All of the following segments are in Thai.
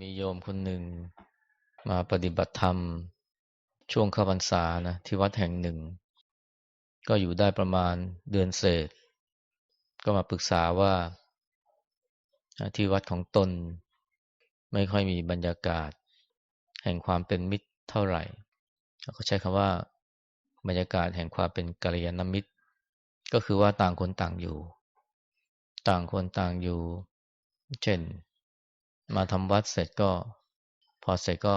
มีโยมคนหนึ่งมาปฏิบัติธรรม ช่วงเข้าพรรษานะที่วัดแห่งหนึ่ง ก็อยู่ได้ประมาณเดือนเศษ ก็มาปรึกษาว่าที่วัดของตน ไม่ค่อยมีบรรยากาศ แห่งความเป็นมิตรเท่าไหร่เขาใช้คำว่า บรรยากาศแห่งความเป็นกัลยาณมิตร ก็คือว่าต่างคนต่างอยู่ ต่างคนต่างอยู่ เช่น มาทำวัดเสร็จก็ พอเสร็จก็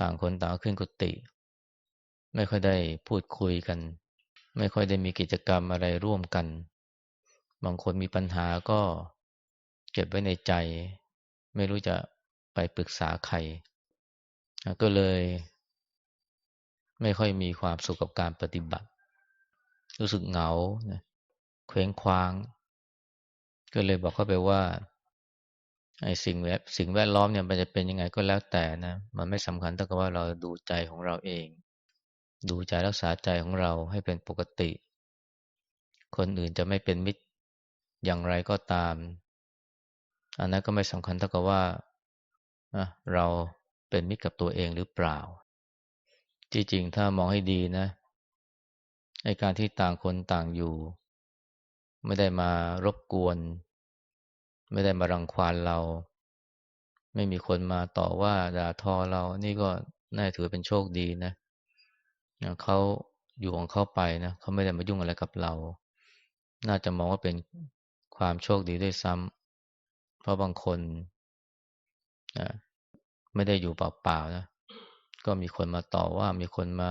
ต่างคนต่างขึ้นกุฏิไม่ค่อยได้พูดคุยกัน ไม่ค่อยได้มีกิจกรรมอะไรร่วมกัน บางคนมีปัญหาก็เก็บไว้ในใจ ไม่รู้จะไปปรึกษาใคร ก็เลย ไม่ค่อยมีความสุขกับการปฏิบัติ รู้สึกเหงาเคว้งคว้าง ก็เลยบอกเขาไปว่า ไอ้สิ่งแวดสิ่งแวดล้อมเนี่ยมันจะเป็นยังไงก็แล้วแต่นะ มันไม่สำคัญเท่ากับว่าเราดูใจของเราเอง ดูใจรักษาใจของเราให้เป็นปกติ คนอื่นจะไม่เป็นมิตรอย่างไรก็ตาม อันนั้นก็ไม่สำคัญเท่ากับว่าเราเป็นมิตรกับตัวเองหรือเปล่า จริงๆ ถ้ามองให้ดีนะไอการที่ต่างคนต่างอยู่ ไม่ได้มารบกวน ไม่ได้มารังควานเรา ไม่มีคนมาต่อว่าด่าทอเรา นี่ก็น่าถือเป็นโชคดีนะเขาอยู่ของเขาไปนะเขาไม่ได้มายุ่งอะไรกับเรา น่าจะมองว่าเป็นความโชคดีด้วยซ้ำเพราะบางคนนะไม่ได้อยู่เปล่าๆนะ ก็มีคนมาต่อว่ามีคนมา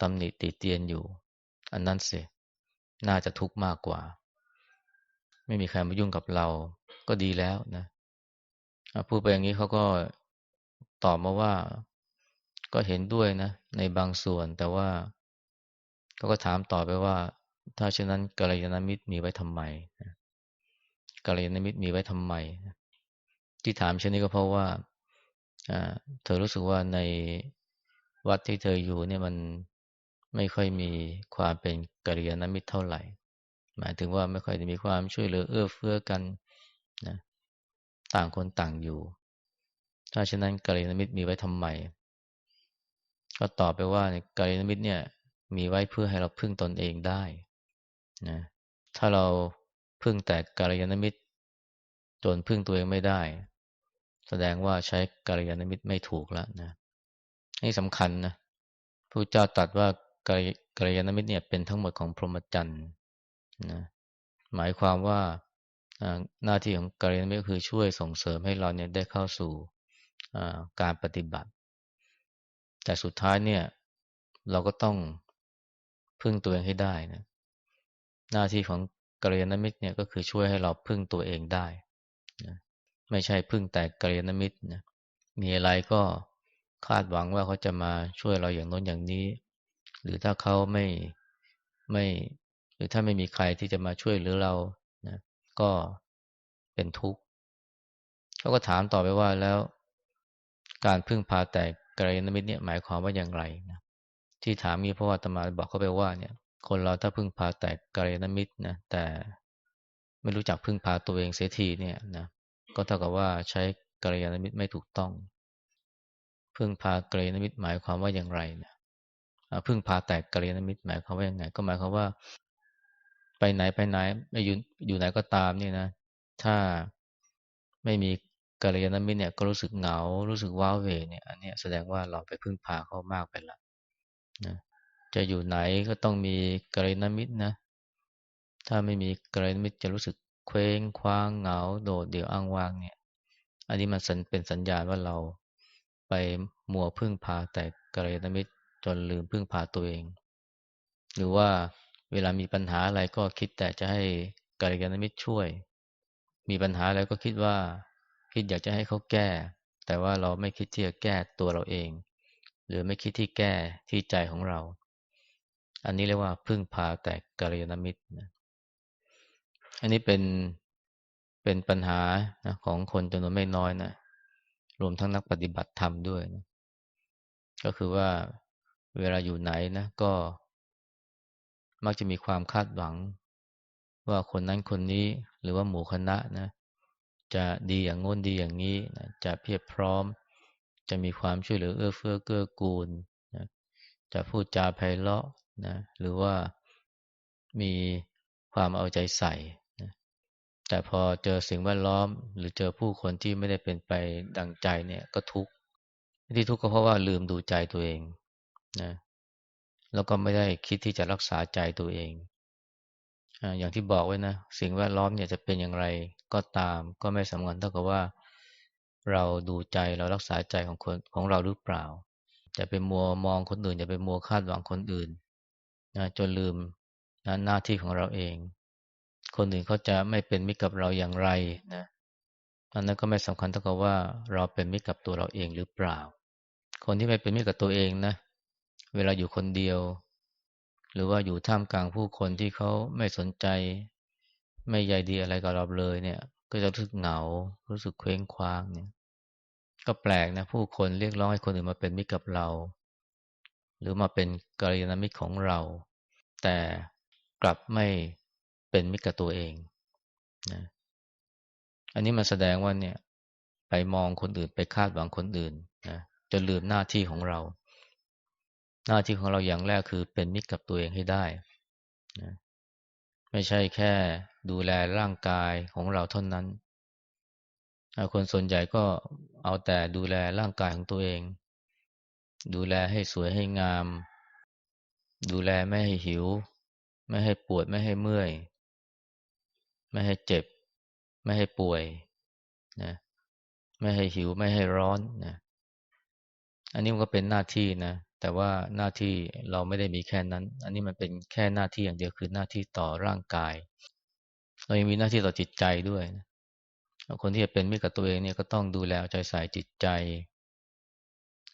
ตำหนิติเตียนอยู่ อันนั้นสิ น่าจะทุกข์มากกว่า ไม่มีใครมายุ่งกับเราก็ดีแล้วนะพูดไปอย่างนี้เขาก็ตอบมาว่า ก็เห็นด้วยนะ ในบางส่วนแต่ว่าเขาก็ถามต่อไปว่า ถ้าเช่นนั้นกัลยาณมิตรมีไว้ทำไมกัลยาณมิตรมีไว้ทำไม ที่ถามเช่นนี้ก็เพราะว่าเธอรู้สึกว่าในวัดที่เธออยู่เนี่ยมันไม่ค่อยมีความเป็นกัลยาณมิตรเท่าไหร่ หมายถึงว่าไม่ค่อยจะมีความช่วยเหลือเอื้อเฟื้อกันนะต่างคนต่างอยู่ ถ้าฉะนั้นกัลยาณมิตรมีไว้ทำไม ก็ตอบไปว่ากัลยาณมิตรเนี่ยมีไว้เพื่อให้เราพึ่งตนเองได้นะถ้าเราพึ่งแต่กัลยาณมิตรจนพึ่งตัวเองไม่ได้ แสดงว่าใช้กัลยาณมิตรไม่ถูกแล้วนะนี่สำคัญนะพระเจ้าตรัสว่ากัลยาณมิตรเนี่ยเป็นทั้งหมดของพรหมจรรย์ นะหมายความว่าหน้าที่ของกัลยาณมิตรคือช่วยส่งเสริมให้เราเนี่ยได้เข้าสู่การปฏิบัติ แต่สุดท้ายเนี่ยเราก็ต้องพึ่งตัวเองให้ได้นะหน้าที่ของกัลยาณมิตรเนี่ยก็คือช่วยให้เราพึ่งตัวเองได้นะไม่ใช่พึ่งแต่กัลยาณมิตรนะมีอะไรก็คาดหวังว่าเขาจะมาช่วยเราอย่างน้นอย่างนี้ หรือถ้าเขาไม่ไม่ รือถ้าไม่มีใครที่จะมาช่วยหรือเรานะก็เป็นทุกข์เขาก็ถามต่อไปว่าแล้ว การพึ่งพาแต่กระยาณมิตรเนี่ยหมายความว่าอย่างไรนะที่ถามมีเพราะว่าตมาบอกเขาไปว่าเนี่ย คนเราถ้าพึ่งพาแต่กระยาณมิตรนะแต่ไม่รู้จักพึ่งพาตัวเองเสียทีเนี่ยนะก็เท่ากับว่าใช้กระยาณมิตรไม่ถูกต้อง พึ่งพากระยาณมิตรหมายความว่าอย่างไรนะพึ่งพาแต่กระยาณมิตรหมายความว่าอย่างไง ก็หมายความว่า ไปไหนไปไหนไม่อยู่อยู่ไหนก็ตามนี่นะ ถ้าไม่มีกัลยาณมิตรเนี่ยก็รู้สึกเหงา รู้สึกว้าเหวเนี่ย อันนี้แสดงว่าเราไปพึ่งพาเขามากไปละนะจะอยู่ไหนก็ต้องมีกัลยาณมิตรนะ ถ้าไม่มีกัลยาณมิตรจะรู้สึกเคว้งคว้างเหงา โดดเดี่ยวอ้างว้างเนี่ย อันนี้มันเป็นสัญญาณว่าเราไปมัวพึ่งพาแต่กัลยาณมิตรจนลืมพึ่งพาตัวเอง หรือว่า เวลามีปัญหาอะไรก็คิดแต่จะให้กัลยาณมิตรช่วย มีปัญหาอะไรก็คิดว่า คิดอยากจะให้เขาแก้ แต่ว่าเราไม่คิดที่จะแก้ตัวเราเอง หรือไม่คิดที่แก้ที่ใจของเรา อันนี้เรียกว่าพึ่งพาแต่กัลยาณมิตรนะอันนี้เป็นเป็นปัญหานะของคนจำนวนไม่น้อยนะรวมทั้งนักปฏิบัติธรรมด้วยนะก็คือว่าเวลาอยู่ไหนนะก็ มักจะมีความคาดหวัง ว่าคนนั้นคนนี้หรือว่าหมู่คณะนะจะดีอย่างงน้นดีอย่างนี้นะจะเพียบพร้อม จะมีความช่วยเหลือเอื้อเฟื้อเกื้อกูลนะจะพูดจาไพเราะนะหรือว่ามีความเอาใจใส่นะแต่พอเจอสิ่งแวดล้อม หรือเจอผู้คนที่ไม่ได้เป็นไปดังใจเนี่ยก็ทุกข์ที่ทุกข์ก็เพราะว่าลืมดูใจตัวเองนะ แล้วก็ไม่ได้คิดที่จะรักษาใจตัวเองอย่างที่บอกไว้นะ สิ่งแวดล้อมเนี่ยจะเป็นอย่างไรก็ตาม ก็ไม่สำคัญเท่ากับว่า เราดูใจเรารักษาใจของคนของเราหรือเปล่า จะไปมัวมองคนอื่น จะไปมัวคาดหวังคนอื่นนะจนลืมนะหน้าที่ของเราเอง คนอื่นเขาจะไม่เป็นมิตรกับเราอย่างไรนะอันนั้นก็ไม่สำคัญเท่ากับว่าเราเป็นมิตรกับตัวเราเองหรือเปล่า คนที่ไม่เป็นมิตรกับตัวเองนะ เวลาอยู่คนเดียว หรือว่าอยู่ท่ามกลางผู้คนที่เขาไม่สนใจ ไม่ใยดีอะไรกับเราเลยเนี่ย ก็จะรู้สึกเหงา รู้สึกเคว้งคว้างเนี่ย ก็แปลกนะ ผู้คนเรียกร้องให้คนอื่นมาเป็นมิตรกับเรา หรือมาเป็นกัลยาณมิตรของเรา แต่กลับไม่เป็นมิตรกับตัวเองนะอันนี้มันแสดงว่าเนี่ย ไปมองคนอื่นไปคาดหวังคนอื่นนะจนลืมหน้าที่ของเรา หน้าที่ของเราอย่างแรกคือเป็นมิตรกับตัวเองให้ได้นะไม่ใช่แค่ดูแลร่างกายของเราเท่านั้น คนส่วนใหญ่ก็เอาแต่ดูแลร่างกายของตัวเอง ดูแลให้สวยให้งาม ดูแลไม่ให้หิว ไม่ให้ปวดไม่ให้เมื่อย ไม่ให้เจ็บ ไม่ให้ป่วยนะไม่ให้หิวไม่ให้ร้อนนะอันนี้มันก็เป็นหน้าที่นะ แต่ว่าหน้าที่เราไม่ได้มีแค่นั้น อันนี้มันเป็นแค่หน้าที่อย่างเดียวคือหน้าที่ต่อร่างกาย เรายังมีหน้าที่ต่อจิตใจด้วยนะคนที่จะเป็นมิตรกับตัวเองเนี่ยก็ต้องดูแลใจใส่จิตใจ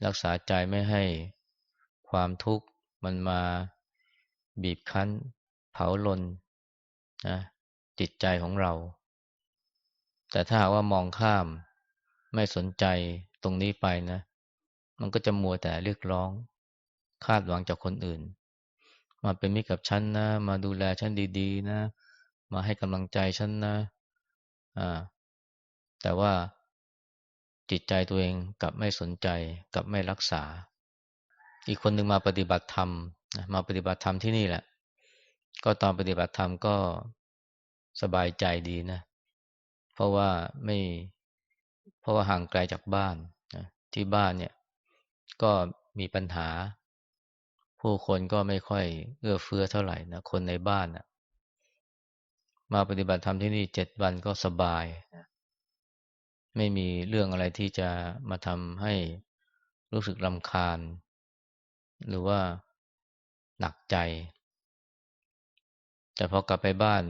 รักษาใจไม่ให้ความทุกข์มันมาบีบคั้น เผาลนนะจิตใจของเรา แต่ถ้าว่ามองข้ามไม่สนใจตรงนี้ไปนะ มันก็จะมัวแต่เรียกร้อง คาดหวังจากคนอื่น มาเป็นมิตรกับฉันนะ มาดูแลฉันดีๆ นะ มาให้กำลังใจฉันนะอ่าแต่ว่าจิตใจตัวเองกลับไม่สนใจกลับไม่รักษา อีกคนหนึ่งมาปฏิบัติธรรมมาปฏิบัติธรรมที่นี่แหละ ก็ตอนปฏิบัติธรรมก็สบายใจดีนะ เพราะว่าไม่เพราะว่าห่างไกลจากบ้านที่บ้านเนี่ย ก็มีปัญหา ผู้คนก็ไม่ค่อยเอื้อเฟื้อเท่าไหร่นะคนในบ้านนะมาปฏิบัติธรรมที่นี่เจ็ดวันก็สบายนะไม่มีเรื่องอะไรที่จะมาทำให้รู้สึกรำคาญ หรือว่าหนักใจ แต่พอกลับไปบ้าน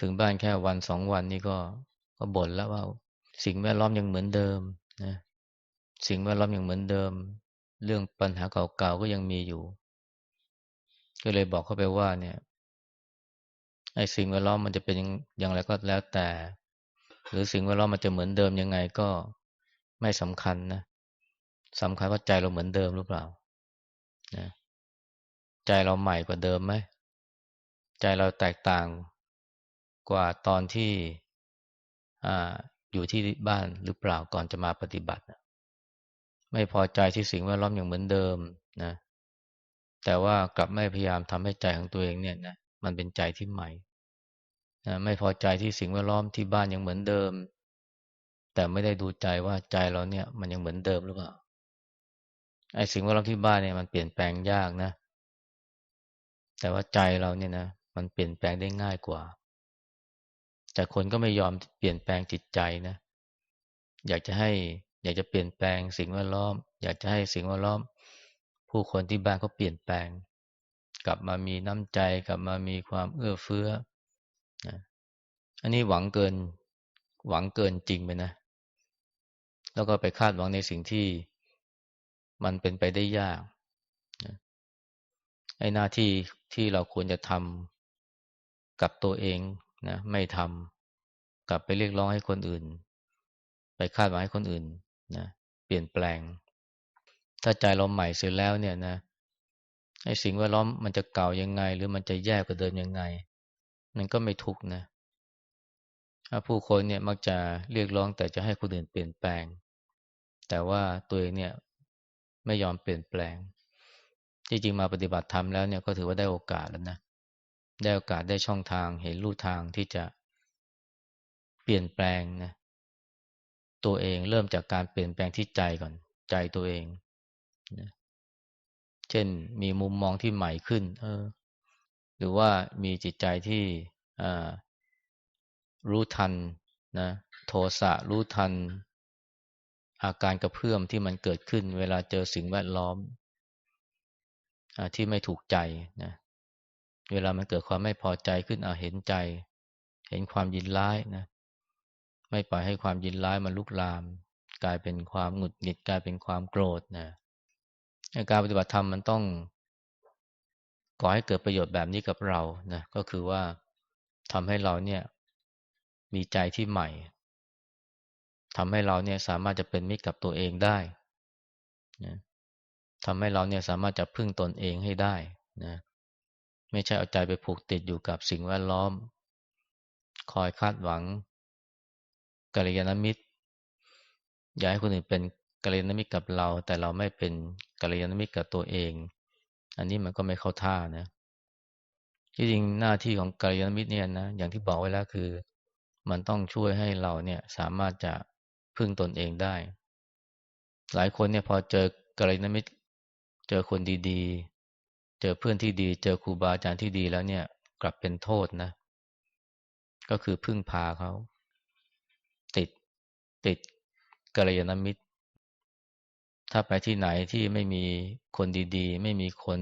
ถึงบ้านแค่วันสองวันนี้ก็ก็บ่นแล้วว่า สิ่งแวดล้อมยังเหมือนเดิมนะสิ่งแวดล้อมยังเหมือนเดิม เรื่องปัญหาเก่าๆก็ยังมีอยู่ ก็เลยบอกเขาไปว่าเนี่ยไอ้สิ่งแวดล้อมมันจะเป็นอย่างไรก็แล้วแต่ หรือสิ่งแวดล้อมมันจะเหมือนเดิมยังไงก็ไม่สำคัญนะสำคัญว่าใจเราเหมือนเดิมหรือเปล่านะใจเราใหม่กว่าเดิมไหมใจเราแตกต่างกว่าตอนที่ออยู่ที่บ้านหรือเปล่าก่อนจะมาปฏิบัติ ไม่พอใจที่สิ่งแวดล้อมอย่างเหมือนเดิมนะ แต่ว่ากลับไม่พยายามทำให้ใจของตัวเองเนี่ยนะมันเป็นใจที่ใหม่นะไม่พอใจที่สิ่งแวดล้อมที่บ้านยังเหมือนเดิม แต่ไม่ได้ดูใจว่าใจเราเนี่ย มันยังเหมือนเดิมหรือเปล่าไอ้สิ่งแวดล้อมที่บ้านเนี่ยมันเปลี่ยนแปลงยากนะ แต่ว่าใจเราเนี่ยนะมันเปลี่ยนแปลงได้ง่ายกว่า แต่คนก็ไม่ยอมเปลี่ยนแปลงจิตใจนะ อยากจะให้ อยากจะเปลี่ยนแปลงสิ่งแวดล้อม อยากจะให้สิ่งแวดล้อม ผู้คนที่บ้านเขาเปลี่ยนแปลง กลับมามีน้ำใจกลับมามีความเอื้อเฟื้อนะอันนี้หวังเกินหวังเกินจริงไปนะ แล้วก็ไปคาดหวังในสิ่งที่มันเป็นไปได้ยากนะไอ้หน้าที่ที่เราควรจะทำกับตัวเองนะไม่ทำกลับไปเรียกร้องให้คนอื่น ไปคาดหวังให้คนอื่น นะเปลี่ยนแปลง ถ้าใจเราใหม่เสร็จแล้วเนี่ยนะไอ้สิ่งแวดล้อมมันจะเก่ายังไง หรือมันจะแย่กว่าเดิมยังไง มันก็ไม่ทุกนะผู้คนเนี่ยมักจะเรียกร้องแต่จะให้คนอื่นเปลี่ยนแปลง แต่ว่าตัวเองเนี่ยไม่ยอมเปลี่ยนแปลง จริงๆมาปฏิบัติธรรมแล้วเนี่ยก็ถือว่าได้โอกาสแล้วนะได้โอกาสได้ช่องทางเห็นรูทางที่จะเปลี่ยนแปลงนะ ตัวเองเริ่มจากการเปลี่ยนแปลงที่ใจก่อนใจตัวเองนะเช่นมีมุมมองที่ใหม่ขึ้น เออ หรือว่ามีจิตใจที่รู้ทันนะโทสะรู้ทัน อาการกระเพื่อมที่มันเกิดขึ้น เวลาเจอสิ่งแวดล้อมอที่ไม่ถูกใจนะเวลามันเกิดความไม่พอใจขึ้นเอาเห็นใจ เห็นความยินร้ายนะ ไม่ปล่อยให้ความยินร้ายมันลุกลาม กลายเป็นความหงุดหงิดกลายเป็นความโกรธนะการปฏิบัติธรรมมันต้องก่อให้เกิดประโยชน์แบบนี้กับเรานะก็คือว่าทำให้เราเนี่ยมีใจที่ใหม่ทำให้เราเนี่ยสามารถจะเป็นมิตรกับตัวเองได้นะทำให้เราเนี่ยสามารถจะพึ่งตนเองให้ได้นะไม่ใช่เอาใจไปผูกติดอยู่กับสิ่งแวดล้อม คอยคาดหวัง กัลยาณมิตร อยากให้คนอื่นเป็นกัลยาณมิตรกับเรา แต่เราไม่เป็นกัลยาณมิตรกับตัวเอง อันนี้มันก็ไม่เข้าท่านะที่จริงหน้าที่ของกัลยาณมิตรเนี่ยนะอย่างที่บอกไว้แล้วคือ มันต้องช่วยให้เราเนี่ยสามารถจะพึ่งตนเองได้ หลายคนเนี่ยพอเจอกัลยาณมิตร เจอคนดีๆ เจอเพื่อนที่ดี เจอครูบาอาจารย์ที่ดีแล้วเนี่ยกลับเป็นโทษนะ ก็คือพึ่งพาเขา ติดกัลยาณมิตร ถ้าไปที่ไหนที่ไม่มีคนดีๆ ไม่มีคน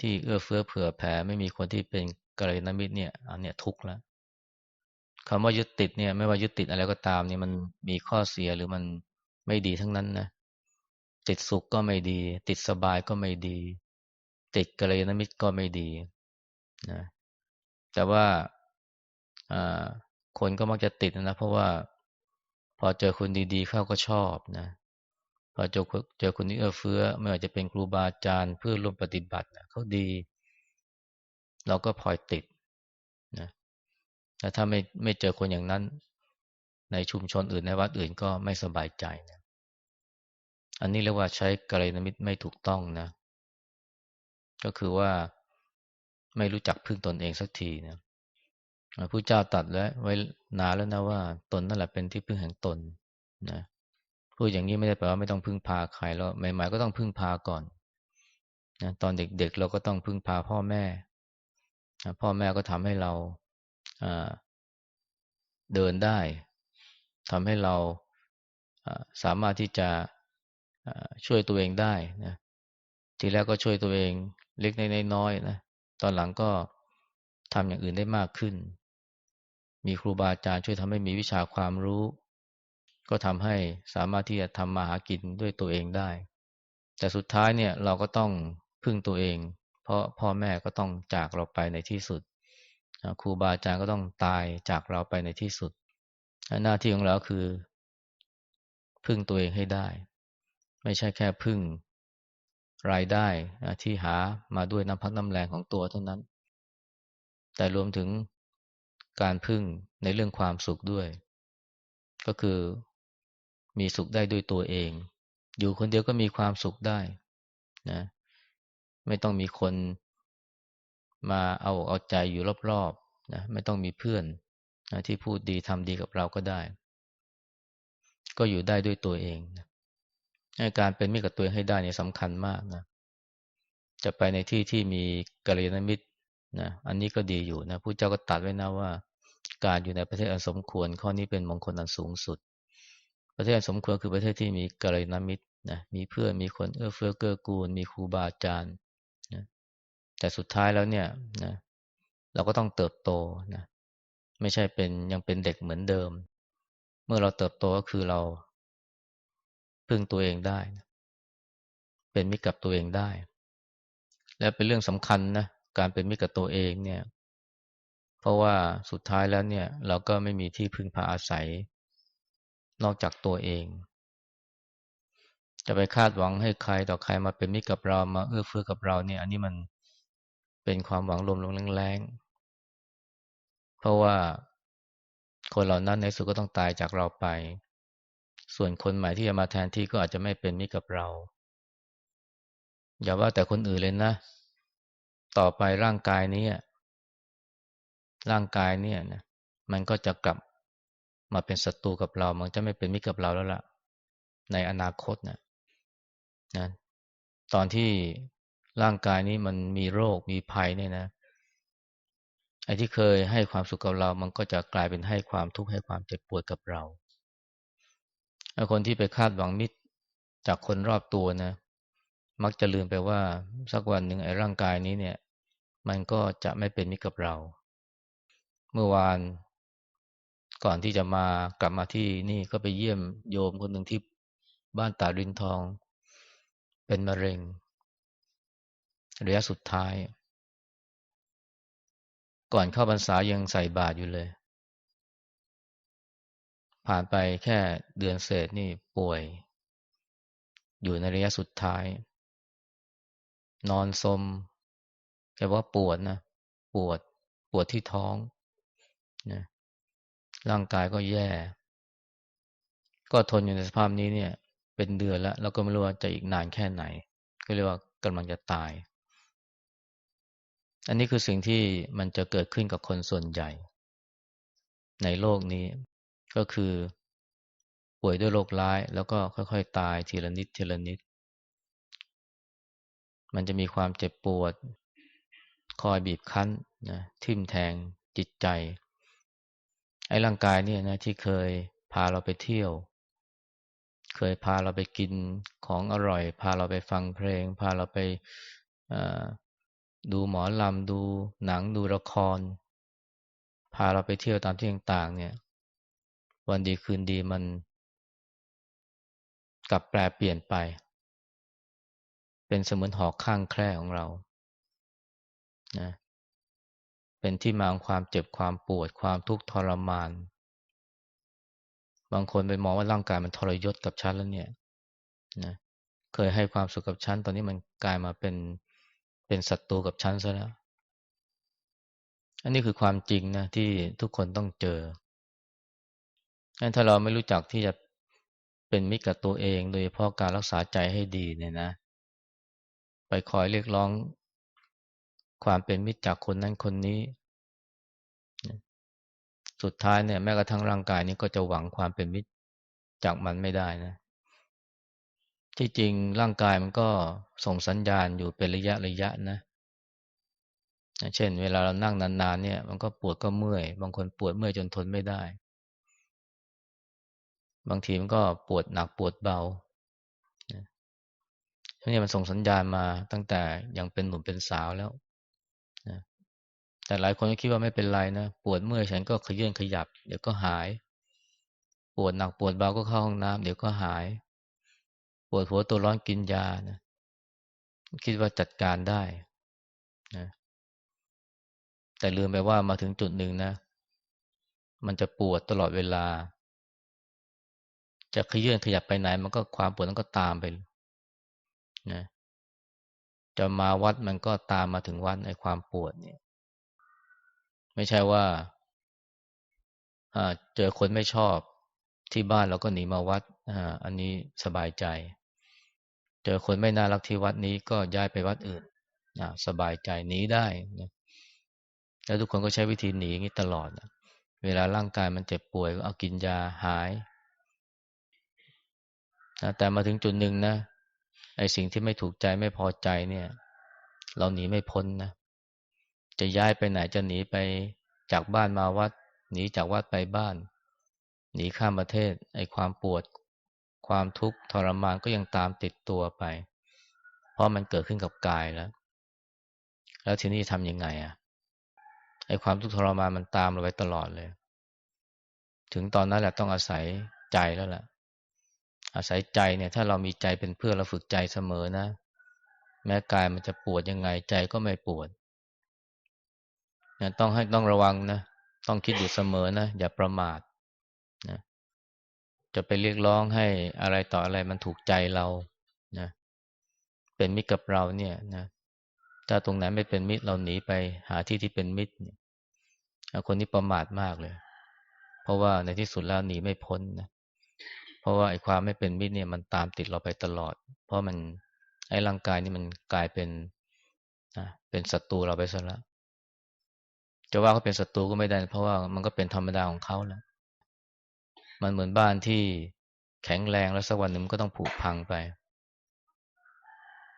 ที่เอื้อเฟื้อเผื่อแผ่ไม่มีคนที่เป็นกัลยาณมิตรเนี่ย อันเนี้ยทุกข์แล้วคำว่ายึดติดเนี่ย ไม่ว่ายึดติดอะไรก็ตามเนี่ยมันมีข้อเสียหรือมันไม่ดีทั้งนั้นนะติดสุขก็ไม่ดี ติดสบายก็ไม่ดี ติดกัลยาณมิตรก็ไม่ดีนะแต่ว่าคนก็มักจะติดนะเพราะว่า อเจอคนดีๆเข้าก็ชอบนะพอเจอเจอคนนี้เอื้อเฟื้อ ไม่ว่าจะเป็นครูบาอาจารย์เพื่อร่วมปฏิบัติเขาดี เราก็พลอยติดนะแต่ถ้าไม่ไม่เจอคนอย่างนั้น ในชุมชนอื่นในวัดอื่นก็ไม่สบายใจนะอันนี้เรียกว่าใช้กัลยาณมิตรไม่ถูกต้องนะ ก็คือว่าไม่รู้จักพึ่งตนเองสักทีนะพระพุทธเจ้าตัดแล้วไว้ นานแล้วนะว่าตนนั่นแหละเป็นที่พึ่งแห่งตนนะพูดอย่างนี้ไม่ได้แปลว่าไม่ต้องพึ่งพาใครแล้วใหม่ๆก็ต้องพึ่งพาก่อนนะตอนเด็กๆเราก็ต้องพึ่งพาพ่อแม่นะพ่อแม่ก็ทำให้เราเดินได้ทำให้เราสามารถที่จะช่วยตัวเองได้นะทีแรกก็ช่วยตัวเองเล็กน้อยๆนะตอนหลังก็ทำอย่างอื่นได้มากขึ้น มีครูบาอาจารย์ช่วยทำให้มีวิชาความรู้ ก็ทำให้สามารถที่จะทำมาหากินด้วยตัวเองได้ แต่สุดท้ายเนี่ยเราก็ต้องพึ่งตัวเอง เพราะพ่อแม่ก็ต้องจากเราไปในที่สุดครูบาอาจารย์ก็ต้องตายจากเราไปในที่สุด หน้าที่ของเราคือ พึ่งตัวเองให้ได้ ไม่ใช่แค่พึ่งรายได้ที่หามาด้วยน้ำพักน้ำแรงของตัวเท่านั้น แต่รวมถึง การพึ่งในเรื่องความสุขด้วย ก็คือมีสุขได้ด้วยตัวเอง อยู่คนเดียวก็มีความสุขได้นะไม่ต้องมีคนมาเอาเอาใจอยู่รอบๆนะไม่ต้องมีเพื่อนนะที่พูดดีทำดีกับเราก็ได้ ก็อยู่ได้ด้วยตัวเองนะการเป็นมิตรกับตัวเองให้ได้เนี่ยสำคัญมากนะจะไปในที่ที่มีกัลยาณมิตร นะอันนี้ก็ดีอยู่นะผู้เจ้าก็ตัดไว้นะว่า การอยู่ในประเทศอันสมควร ข้อนี้เป็นมงคลอันสูงสุด ประเทศอันสมควรคือประเทศที่มีกัลยาณมิตรนะมีเพื่อนมีคนเอื้อเฟื้อเกื้อกูล มีครูบาอาจารย์นะแต่สุดท้ายแล้วเนี่ยนะเราก็ต้องเติบโตนะไม่ใช่เป็นยังเป็นเด็กเหมือนเดิม เมื่อเราเติบโตก็คือเรา พึ่งตัวเองได้นะเป็นมิตรกับตัวเองได้ และเป็นเรื่องสำคัญนะ การเป็นมิตรกับตัวเองเนี่ย เพราะว่าสุดท้ายแล้วเนี่ย เราก็ไม่มีที่พึ่งพาอาศัย นอกจากตัวเอง จะไปคาดหวังให้ใครต่อใครมาเป็นมิตรกับเรามาเอื้อเฟื้อกับเราเนี่ย อันนี้มันเป็นความหวังลมลงแรงๆเพราะว่าคนเหล่านั้นในสุดก็ต้องตายจากเราไป ส่วนคนใหม่ที่จะมาแทนที่ก็อาจจะไม่เป็นมิตรกับเรา อย่าว่าแต่คนอื่นเลยนะ ต่อไปร่างกายนี้ร่างกายเนี่ยนะมันก็จะกลับมาเป็นศัตรูกับเรา มันจะไม่เป็นมิตรกับเราแล้วล่ะ ในอนาคตนะนะตอนที่ร่างกายนี้มันมีโรคมีภัยเนี่ยนะไอ้ที่เคยให้ความสุขกับเรา มันก็จะกลายเป็นให้ความทุกข์ให้ความเจ็บปวดกับเราคนที่ไปคาดหวังมิตรจากคนรอบตัวนะ มักจะลืมไปว่าสักวันหนึ่งไอ้ร่างกายนี้เนี่ย มันก็จะไม่เป็นมิตรกับเรา เมื่อวานก่อนที่จะมากลับมาที่นี่ก็ไปเยี่ยมโยมคนหนึ่งที่บ้านตารินทอง เป็นมะเร็งระยะสุดท้าย ก่อนเข้าพรรษายังใส่บาตรอยู่เลย ผ่านไปแค่เดือนเศษนี่ป่วย อยู่ในระยะสุดท้าย นอนสม แต่ว่าปวดนะปวดปวดที่ท้องนะร่างกายก็แย่ ก็ทนอยู่ในสภาพนี้เนี่ย เป็นเดือนแล้วแล้วก็ไม่รู้ว่าจะอีกนานแค่ไหน ก็เรียกว่ากำลังจะตาย อันนี้คือสิ่งที่มันจะเกิดขึ้นกับคนส่วนใหญ่ ในโลกนี้ก็คือป่วยด้วยโรคร้าย แล้วก็ค่อยๆ ตายทีละนิดทีละนิด มันจะมีความเจ็บปวด คอยบีบคั้นนะทิ่มแทงจิตใจ ไอ้ร่างกายเนี่ยนะที่เคยพาเราไปเที่ยว เคยพาเราไปกินของอร่อย พาเราไปฟังเพลง พาเราไปดูหมอลำดูหนังดูละคร พาเราไปเที่ยวตามที่ต่างๆเนี่ย วันดีคืนดีมัน กลับแปลเปลี่ยนไป เป็นเสมือนหอกข้างแคร่ของเรา นะเป็นที่มาของความเจ็บความปวดความทุกข์ทรมาน บางคนไปมองว่าร่างกายมันทรยศกับฉันแล้วเนี่ยนะเคยให้ความสุขกับฉันตอนนี้มันกลายมาเป็นเป็นศัตรูกับฉันซะแล้ว อันนี้คือความจริงนะที่ทุกคนต้องเจอถ้าเราไม่รู้จักที่จะเป็นมิตรกับตัวเอง โดยเฉพาะการรักษาใจให้ดีเนี่ยนะ ไปคอยเรียกร้อง ความเป็นมิตรจากคนนั้นคนนี้ สุดท้ายเนี่ยแม้กระทั่งร่างกายนี้ก็จะหวังความเป็นมิตรจากมันไม่ได้นะ ที่จริงร่างกายมันก็ส่งสัญญาณอยู่เป็นระยะระยะนะ เช่น เวลาเรานั่งนานๆเนี่ย มันก็ปวดก็เมื่อย บางคนปวดเมื่อยจนทนไม่ได้ บางทีมันก็ปวดหนักปวดเบาทีนี้มันส่งสัญญาณมาตั้งแต่ยังเป็นหนุ่มเป็นสาวแล้ว นะแต่หลายคนก็คิดว่าไม่เป็นไรนะปวดเมื่อยฉันก็ขยื่นขยับ เดี๋ยวก็หาย ปวดหนักปวดเบาก็เข้าห้องน้ำเดี๋ยวก็หาย ปวดหัวตัวร้อนกินยานะคิดว่าจัดการได้นะแต่ลืมไปว่ามาถึงจุดหนึ่งนะ มันจะปวดตลอดเวลา จะขยื่นขยับไปไหน มันก็ความปวดนั้นก็ตามไปนะ จะมาวัดมันก็ตามมาถึงวัดในความปวดเนี่ย ไม่ใช่ว่าเจอคนไม่ชอบที่บ้านเราก็หนีมาวัดอันนี้สบายใจ เจอคนไม่น่ารักที่วัดนี้ก็ย้ายไปวัดอื่นสบายใจหนีได้นะแล้วทุกคนก็ใช้วิธีหนีอย่างนี้ตลอดเวลาร่างกายมันเจ็บป่วยก็เอากินยาหายแต่มาถึงจุดหนึ่งนะ ไอ้สิ่งที่ไม่ถูกใจไม่พอใจเนี่ย เราหนีไม่พ้นนะ จะย้ายไปไหนจะหนีไปจากบ้านมาวัด หนีจากวัดไปบ้าน หนีข้ามประเทศ ไอ้ความปวด ความทุกข์ทรมานก็ยังตามติดตัวไป เพราะมันเกิดขึ้นกับกายแล้ว แล้วทีนี้ทำยังไงอะไอ้ความทุกข์ทรมานมันตามเราไปตลอดเลย ถึงตอนนั้นแหละต้องอาศัยใจแล้วแหละ อาศัยใจเนี่ย ถ้าเรามีใจเป็นเพื่อนเราฝึกใจเสมอนะ แม้กายมันจะปวดยังไงใจก็ไม่ปวดนะต้องให้ต้องระวังนะ ต้องคิดอยู่เสมอนะ อย่าประมาทนะจะไปเรียกร้องให้อะไรต่ออะไรมันถูกใจเรานะเป็นมิตรกับเราเนี่ยนะถ้าตรงไหนไม่เป็นมิตรเราหนีไปหาที่ที่เป็นมิตรคนนี้ประมาทมากเลย เพราะว่าในที่สุดแล้วหนีไม่พ้นนะ เพราะว่าไอ้ความไม่เป็นมิตรเนี่ยมันตามติดเราไปตลอด เพราะมันไอ้ร่างกายนี่มันกลายเป็นนะเป็นศัตรูเราไปซะแล้วจะว่าเขาเป็นศัตรูก็ไม่ได้ เพราะว่ามันก็เป็นธรรมดาของเขาแล้ว มันเหมือนบ้านที่แข็งแรงแล้วสักวันหนึ่งก็ต้องผุพังไป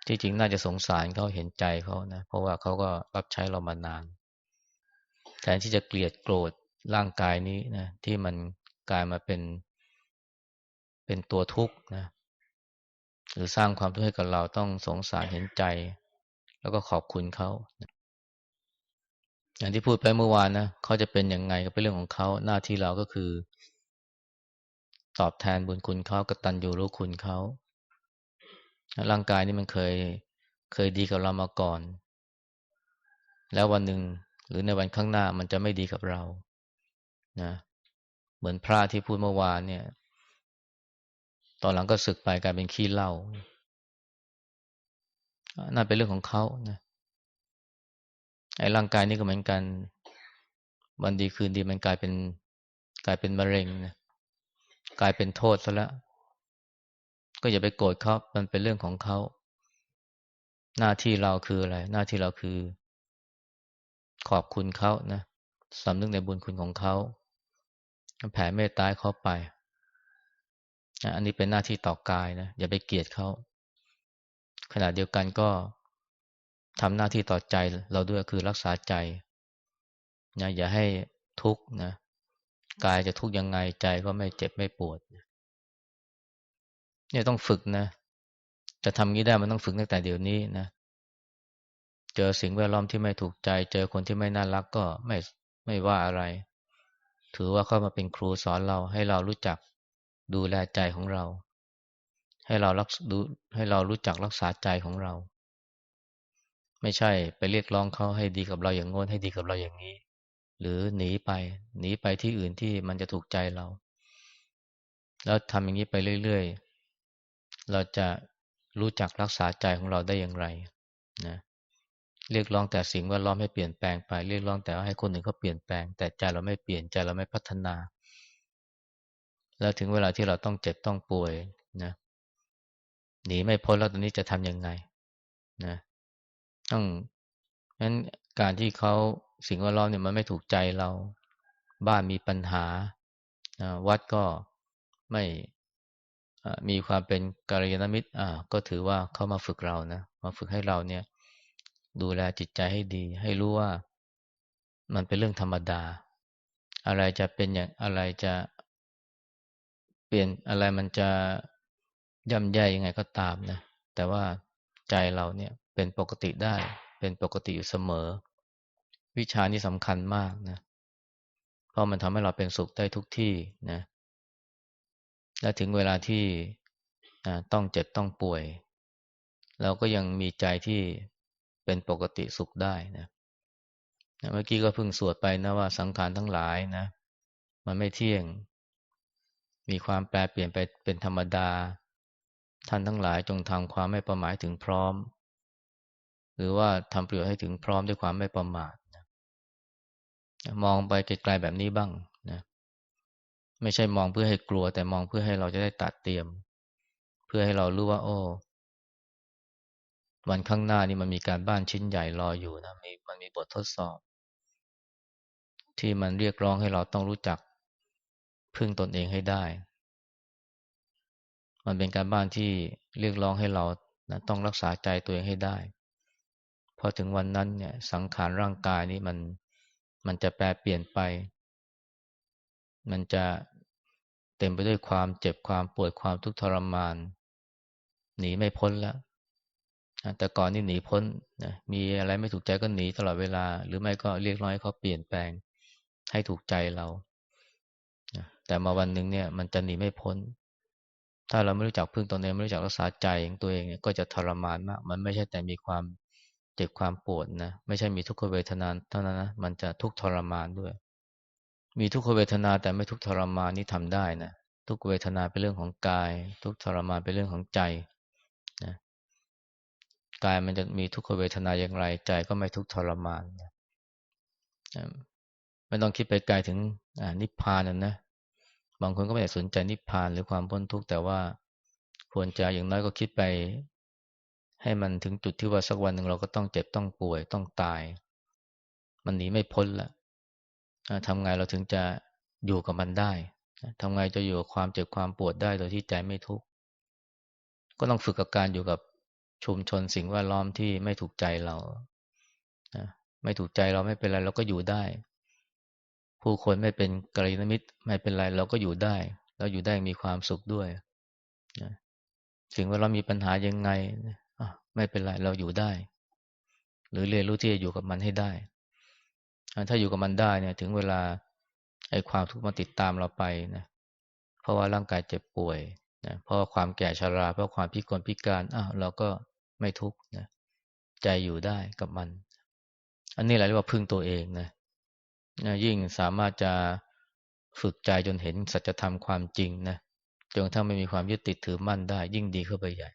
ที่จริงน่าจะสงสารเขาเห็นใจเขานะ เพราะว่าเขาก็รับใช้เรามานาน แทนที่จะเกลียดโกรธร่างกายนี้นะที่มันกลายมาเป็น เป็นตัวทุกข์นะหรือสร้างความทุกข์ให้กับเราต้องสงสารเห็นใจ แล้วก็ขอบคุณเขาอย่างที่พูดไปเมื่อวานนะเขาจะเป็นยังไงก็เป็นเรื่องของเขาหน้าที่เราก็คือ ตอบแทนบุญคุณเขากตัญญูรู้คุณเขาร่างกายนี่มันเคยเคยดีกับเรามาก่อน แล้ววันหนึ่งหรือในวันข้างหน้ามันจะไม่ดีกับเรานะเหมือนพระที่พูดเมื่อวานเนี่ย ตอนหลังก็สึกไปกลายเป็นขี้เหล้านั่นเป็นเรื่องของเขานะไอ้ร่างกายนี่ก็เหมือนกันวันดีคืนดีมันกลายเป็น กลายเป็นมะเร็งนะกลายเป็นโทษซะแล้วก็อย่าไปโกรธเขามันเป็นเรื่องของเขา หน้าที่เราคืออะไร หน้าที่เราคือ ขอบคุณเขานะสำนึกในบุญคุณของเขาแผ่เมตตาเขาไป อันนี้เป็นหน้าที่ต่อกายนะอย่าไปเกลียดเขาขณะเดียวกันก็ทำหน้าที่ต่อใจเราด้วยคือรักษาใจนะอย่าให้ทุกข์นะกายจะทุกข์ยังไงใจก็ไม่เจ็บไม่ปวดเนี่ยต้องฝึกนะ จะทำงี้ได้มันต้องฝึกตั้งแต่เดี๋ยวนี้นะ เจอสิ่งแวดล้อมที่ไม่ถูกใจ เจอคนที่ไม่น่ารักก็ไม่ไม่ว่าอะไร ถือว่าเข้ามาเป็นครูสอนเราให้เรารู้จัก ดูแลใจของเรา ให้เรารักดูให้เรารู้จักรักษาใจของเรา ไม่ใช่ไปเรียกร้องเขาให้ดีกับเราอย่างงน้นให้ดีกับเราอย่างนี้ หรือหนีไป หนีไปที่อื่นที่มันจะถูกใจเรา แล้วทำอย่างนี้ไปเรื่อยๆ เราจะรู้จักรักษาใจของเราได้อย่างไรนะเรียกร้องแต่สิ่งแวดล้อมให้เปลี่ยนแปลงไปเรียกร้องแต่ว่าให้คนอื่นเขาเปลี่ยนแปลง แต่ใจเราไม่เปลี่ยนใจเราไม่พัฒนา แล้วถึงเวลาที่เราต้องเจ็บต้องป่วยนะหนีไม่พ้นแล้วตอนนี้จะทำยังไงนะต้องนั้นการที่เขาสิ่งแวดล้อมเนี่ยมันไม่ถูกใจเรา บ้านมีปัญหา วัดก็ไม่มีความเป็นกาลยานมิตรอ่าก็ถือว่าเขามาฝึกเรานะมาฝึกให้เราเนี่ย ดูแลจิตใจให้ดี ให้รู้ว่ามันเป็นเรื่องธรรมดา อะไรจะเป็นอย่างอะไรจะ เปลี่ยนอะไรมันจะย่ำแย่ยังไงก็ตามนะ แต่ว่าใจเราเนี่ยเป็นปกติได้ เป็นปกติอยู่เสมอ วิชานี้สำคัญมากนะ เพราะมันทำให้เราเป็นสุขได้ทุกที่นะ และถึงเวลาที่ต้องเจ็บต้องป่วย เราก็ยังมีใจที่เป็นปกติสุขได้นะเมื่อกี้ก็เพิ่งสวดไปนะว่าสังขารทั้งหลายนะ มันไม่เที่ยง มีความแปรเปลี่ยนไปเป็นธรรมดา ท่านทั้งหลายจงทำความไม่ประมาทถึงพร้อม หรือว่าทำประโยชน์ให้ถึงพร้อมด้วยความไม่ประมาทมองไปไกลๆแบบนี้บ้างนะไม่ใช่มองเพื่อให้กลัว แต่มองเพื่อให้เราจะได้ตัดเตรียม เพื่อให้เรารู้ว่า โอ้วันข้างหน้านี่มันมีการบ้านชิ้นใหญ่รออยู่นะมีมันมีบททดสอบ ที่มันเรียกร้องให้เราต้องรู้จัก พึ่งตนเองให้ได้ มันเป็นการบ้านที่เรียกร้องให้เรานะต้องรักษาใจตัวเองให้ได้ พอถึงวันนั้นเนี่ยสังขารร่างกายนี้มันมันจะแปรเปลี่ยนไป มันจะเต็มไปด้วยความเจ็บความปวดความทุกข์ทรมาน หนีไม่พ้นแล้วแต่ก่อนนี่หนีพ้นนะมีอะไรไม่ถูกใจก็หนีตลอดเวลา หรือไม่ก็เรียกร้องให้เขาเปลี่ยนแปลงให้ถูกใจเรา แต่มาวันหนึ่งเนี่ยมันจะหนีไม่พ้น ถ้าเราไม่รู้จักพึ่งตนเองไม่รู้จักรักษาใจของตัวเองเนี่ยก็จะทรมานมาก มันไม่ใช่แต่มีความเจ็บความปวดนะไม่ใช่มีทุกขเวทนาเท่านั้นนะมันจะทุกทรมานด้วย มีทุกขเวทนาแต่ไม่ทุกทรมานนี่ทำได้นะทุกเวทนาเป็นเรื่องของกาย ทุกทรมานเป็นเรื่องของใจนะกายมันจะมีทุกขเวทนาอย่างไร ใจก็ไม่ทุกทรมานนะไม่ต้องคิดไปไกลถึงนิพพานนะ บางคนก็ไม่ได้สนใจนิพพานหรือความพ้นทุกข์แต่ว่าควรจะอย่างน้อยก็คิดไป ให้มันถึงจุดที่ว่าสักวันหนึ่งเราก็ต้องเจ็บต้องป่วยต้องตาย มันหนีไม่พ้นละทำไงเราถึงจะอยู่กับมันได้ทำไงจะอยู่กับความเจ็บความปวดได้โดยที่ใจไม่ทุกข์ก็ต้องฝึกกับการอยู่กับชุมชนสิ่งแวดล้อมที่ไม่ถูกใจเราไม่ถูกใจเราไม่เป็นไรเราก็อยู่ได้ ผู้คนไม่เป็นกัลยาณมิตรไม่เป็นไรเราก็อยู่ได้ เราอยู่ได้มีความสุขด้วยสิ่งวดล้อมมีปัญหายังไงไม่เป็นไรเราอยู่ได้ หรือเรียนรู้ที่จะอยู่กับมันให้ได้ ถ้าอยู่กับมันได้เนี่ย ถึงเวลาไอ้ความทุกข์มาติดตามเราไปนะเพราะว่าร่างกายเจ็บป่วยนะเพราะความแก่ชรา เพราะความพิกลพิการอ้าวเราก็ไม่ทุกข์นะใจอยู่ได้กับมัน อันนี้แหละเรียกว่าพึ่งตัวเองนะนะ ยิ่งสามารถจะฝึกใจจนเห็นสัจธรรมความจริงนะจนถ้าไม่มีความยึดติดถือมั่นได้ ยิ่งดีเข้าไปใหญ่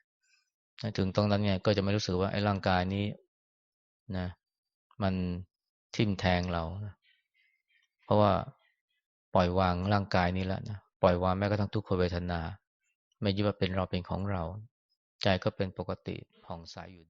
ถึงตรงนั้นเนี่ยก็จะไม่รู้สึกว่าไอ้ร่างกายนี้นะ มันทิ่มแทงเรานะเพราะว่าปล่อยวางร่างกายนี้แล้วนะปล่อยวางแม้กระทั่งทุกขเวทนา ไม่ยึดว่าเป็นเราเป็นของเรา ใจก็เป็นปกติผ่องใสอยู่ได้